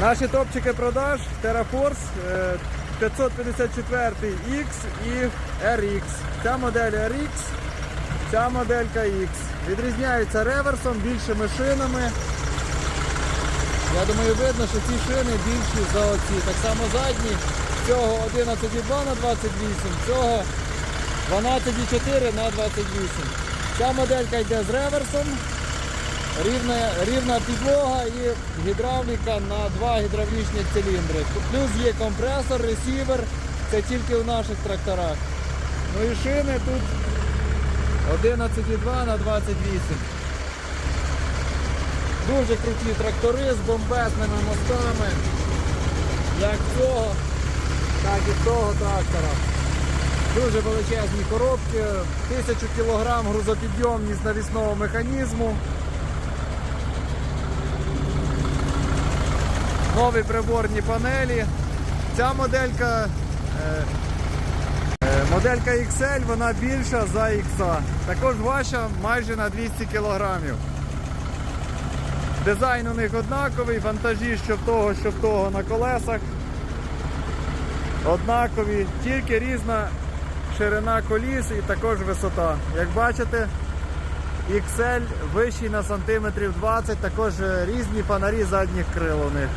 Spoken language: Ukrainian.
Наші топчики продаж TerraForce е, 554 X і RX. Ця модель RX, ця моделька X. Відрізняються реверсом, більшими шинами. Я думаю, видно, що ці шини більші за оці. Так само задні. Цього 11,2 на 28, цього 12,4 на 28. Ця моделька йде з реверсом. Рівна, рівна підлога і гідравліка на два гідравлічні циліндри. Плюс є компресор, ресівер. Це тільки в наших тракторах. Ну і шини тут 11,2 на 28. Дуже круті трактори з бомбезними мостами. Як цього, так і того трактора. Дуже величезні коробки, 1000 кг грузопідйомність навісного механізму. Нові приборні панелі. Ця моделька, е, е, моделька XL, вона більша за X. Також важча майже на 200 кг. Дизайн у них однаковий, вантажі що в того, що в того на колесах. Однакові, тільки різна ширина коліс і також висота. Як бачите, XL вищий на сантиметрів 20, також е, різні фонарі задніх крил у них.